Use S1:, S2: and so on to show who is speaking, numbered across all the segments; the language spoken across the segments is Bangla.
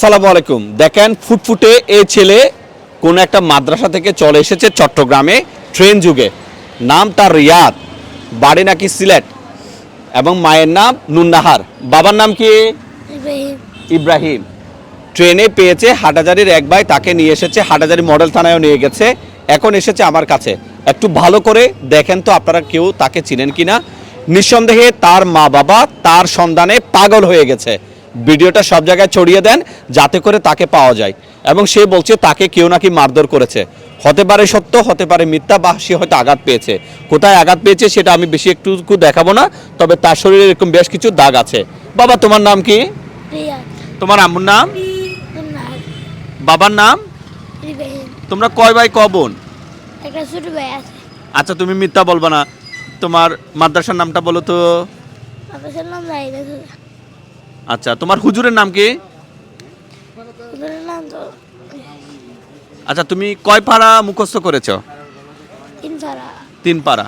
S1: সালামু আলাইকুম। দেখেন ফুটফুটে এ ছেলে কোন একটা মাদ্রাসা থেকে চলে এসেছে চট্টগ্রামে ট্রেন যুগে। নাম তার রিয়াদ বাড়ি নাকি সিলেট এবং মায়ের নাম নুন্নাহার। বাবার নাম কি?
S2: ইব্রাহিম।
S1: ট্রেনে পেয়েছে হাটাজারির এক ভাই তাকে নিয়ে এসেছে হাটাজারি মডেল থানায়ও নিয়ে গেছে। এখন এসেছে আমার কাছে। একটু ভালো করে দেখেন তো আপনারা কেউ তাকে চিনেন কিনা। নিঃসন্দেহে তার মা বাবা তার সন্ধানে পাগল হয়ে গেছে। ভিডিওটা সব জায়গায় ছড়িয়ে দেন যাতে করে তাকে পাওয়া যায়। এবং সে বলছে তাকে কেউ নাকি মারধর করেছে। হতে পারে সত্য হতে পারে মিথ্যা বা সে হয়তো আঘাত পেয়েছে। কোথায় আঘাত পেয়েছে সেটা আমি বেশি একটু দেখাবো না তবে তার শরীরে এরকম বেশ কিছু দাগ আছে। বাবা তোমার নাম কি? তোমার আম্মুর নাম? বাবার নাম? তোমরা কয় ভাই ক বোন? আচ্ছা তুমি মিথ্যা বলবা না। তোমার মাদ্রাসার নামটা বলো তো।
S2: আপনার নাম
S1: আচ্ছা তোমার হুজুরের নাম কি? আচ্ছা তুমি কয় পাড়া মুখস্থ করেছ?
S2: ইনসারা
S1: তিন পাড়া।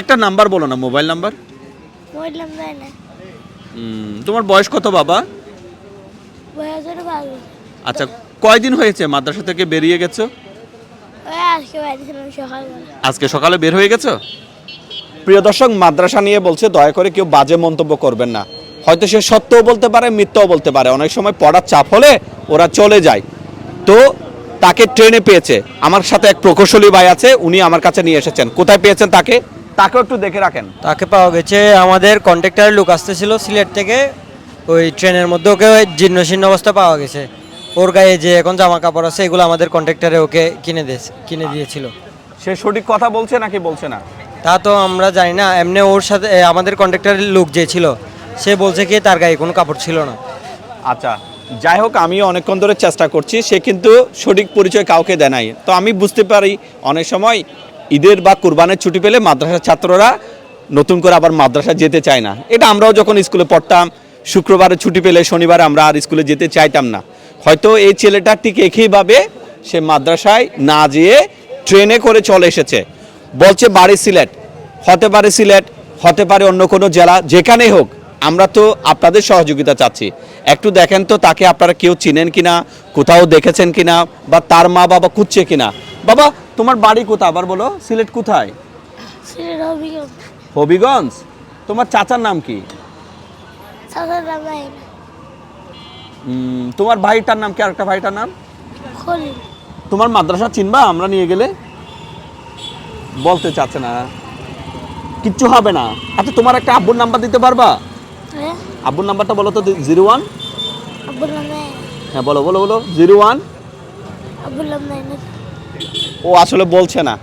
S1: একটা নাম্বার বলো না মোবাইল নাম্বার। তোমার বয়স কত বাবা? আচ্ছা কয়দিন হয়েছে মাদ্রাসা থেকে বেরিয়ে গেছো?
S2: আজকে
S1: সকালে বের হয়ে গেছো? প্রিয় দর্শক মাদ্রাসা নিয়ে বলছে দয়া করে কেউ বাজে মন্তব্য করবেন না। হয়তো সে সত্যও বলতে পারে মিথ্যাও বলতে পারে। অনেক সময় পড়ার চাপ হলে ওরা চলে যায়। তো তাকে ট্রেনে পেয়েছে। আমার সাথে এক প্রকৌশলী ভাই আছে উনি আমার কাছে নিয়ে এসেছেন। কোথায় পেয়েছেন তাকে? তাকেও একটু দেখে রাখেন।
S3: তাকে পাওয়া গেছে আমাদের কন্ট্রাক্টরের লোক আসতেছিল সিলেট থেকে। ওই ট্রেনের মধ্যে ওকে ওই জীর্ণ শীর্ণ অবস্থা পাওয়া গেছে। ওর গায়ে যে এখন জামা কাপড় আছে এগুলো আমাদের কন্ট্রাক্টরে ওকে কিনে দিয়েছে কিনে দিয়েছিল।
S1: সে সঠিক কথা বলছে নাকি বলছে না?
S3: তা তো আমরা জানি না। এমনি ওর সাথে আমাদের কন্ট্রাক্টরের লোক যে ছিল সে বলছে কি তার গায়ে কোনো কাপড় ছিল না।
S1: আচ্ছা যাই হোক আমি অনেকক্ষণ ধরে চেষ্টা করছি, সে কিন্তু সঠিক পরিচয় কাউকে দেয় নাই। তো আমি বুঝতে পারি, অনেক সময় ঈদের বা কুরবানের ছুটি পেলে মাদ্রাসার ছাত্ররা নতুন করে আবার মাদ্রাসা যেতে চায় না। এটা আমরাও যখন স্কুলে পড়তাম শুক্রবারে ছুটি পেলে শনিবারে আমরা আর স্কুলে যেতে চাইতাম না। হয়তো এই ছেলেটা ঠিক একইভাবে সে মাদ্রাসায় না যেয়ে ট্রেনে করে চলে এসেছে। বলছে বাড়ি সিলেট, হতে পারে সিলেট, হতে পারে অন্য কোনো জেলা, যেখানেই হোক। আমরা তো আপনাদের সহযোগিতা চাচ্ছি। একটু দেখেন তো তাকে আপনারা কেউ চিনেন কিনা কোথাও দেখেছেন কিনা বা তার মা বাবা খুঁজছে কিনা। বাবা তোমার বাড়ি কোথায়? আবার বলো সিলেট কোথায়? হবিগঞ্জ। তোমার চাচার নাম কি? তোমার ভাইটার নাম কি? আরেকটা ভাইটার নাম? তোমার মাদ্রাসা চিনবা আমরা নিয়ে গেলে? বলতে চাচ্ছে না। কিচ্ছু হবে না। আচ্ছা তোমার একটা আব্বুর নাম্বার দিতে পারবা? আব্বুর নাম্বারটা বলো তো জিরো ওয়ান? হ্যাঁ বলো বলো বলো জিরো ওয়ান? ও আসলে বলছে না।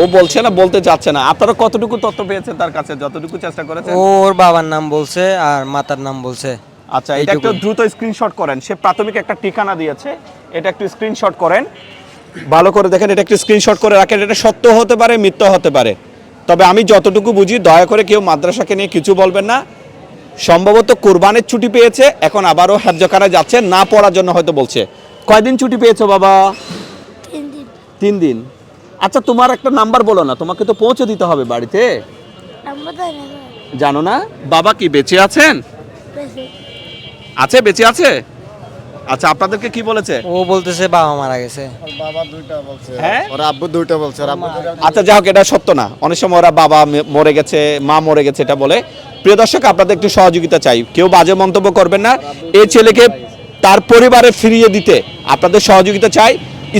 S1: ও বলছে না বলতে চাচ্ছে না। আপনারা কতটুকু তথ্য পেয়েছেন তার কাছে? যতটুকু চেষ্টা করেছেন।
S3: ওর বাবার নাম বলছে আর মাতার নাম বলছে।
S1: আচ্ছা এটা একটু। দ্রুত স্ক্রিনশট করেন। সে প্রাথমিক একটা ঠিকানা দিয়েছে। এটা একটু স্ক্রিনশট করেন। ভালো করে দেখেন এটা একটু স্ক্রিনশট করে রাখেন। এটা সত্য হতে পারে মিথ্যা হতে পারে। তবে আমি যতটুকু বুঝি দয়া করে কেউ মাদ্রাসাকে নিয়ে কিছু বলবেন না। সম্ভবত কোরবানের ছুটি পেয়েছে এখন আবারও হ্যাবজখানায় যাচ্ছে না পড়ার জন্য হয়তো বলছে। কয়দিন ছুটি পেয়েছ বাবা?
S2: তিন দিন।
S1: আচ্ছা তোমার একটা নাম্বার বলো না তোমাকে তো পৌঁছে দিতে হবে বাড়িতে। জানো না। বাবা কি বেঁচে আছেন? আছে বেঁচে আছে? আচ্ছা আপনাদেরকে কি বলেছে?
S3: ও বলতেছে বাবা মারা গেছে।
S4: বাবা দুইটা বলছে।
S1: হ্যাঁ?
S4: ওর আব্বু দুইটা বলছে
S1: আচ্ছা যাই হোক এটা সত্য না। অনেক সময় ওরা বাবা মরে গেছে মা মরে গেছে এটা বলে। প্রিয় দর্শক আপনাদের একটু সহযোগিতা চাই। কেউ বাজে মন্তব্য করবেন না। এই ছেলেকে তার পরিবারে ফিরিয়ে দিতে আপনাদের সহযোগিতা চাই।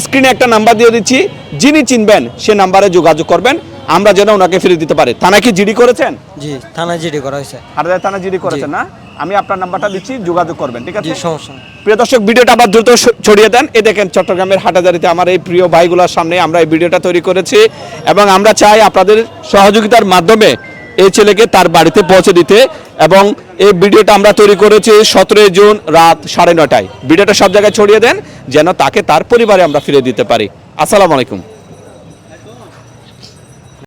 S1: স্ক্রিনে একটা নাম্বার দিয়ে দিচ্ছি। যিনি চিনবেন সে নাম্বারে যোগাযোগ করবেন। আমরা যেন ওনাকে ফিরিয়ে দিতে পারি। থানা কি জিডি করেছেন?
S3: জি থানায় জিডি করা হয়েছে।
S1: হাটাজারি থানা জিডি করেছেন না? আমি আপনার নাম্বারটা দিচ্ছি যোগাযোগ করবেন ঠিক আছে?
S3: সমস্যা
S1: প্রিয় দর্শক ভিডিওটা আবার দ্রুত ছড়িয়ে দেন। এই দেখেন চট্টগ্রামের হাটাজারিতে আমার এই প্রিয় ভাইগুলোর সামনে আমরা এই ভিডিওটা তৈরি করেছি। এবং আমরা চাই আপনাদের সহযোগিতার মাধ্যমে এই ছেলেকে তার বাড়িতে পৌঁছে দিতে এবং এই ভিডিওটা আমরা তৈরি করেছি সতেরোই জুন রাত সাড়ে নটায় ভিডিওটা সব জায়গায় ছড়িয়ে দেন, যেন তাকে তার পরিবারে আমরা ফিরে দিতে পারি। আসসালামু আলাইকুম।